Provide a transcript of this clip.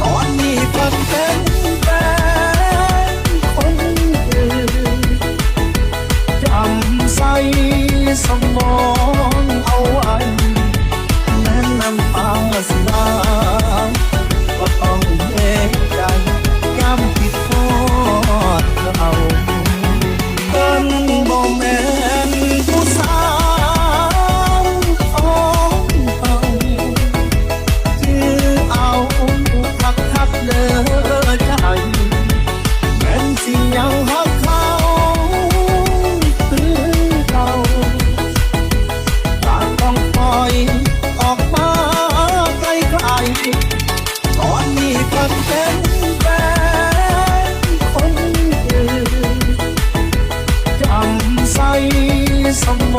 ตอนนี้ฝันเป็นนคนอื่นจำใสสมองเอาไว้ อื่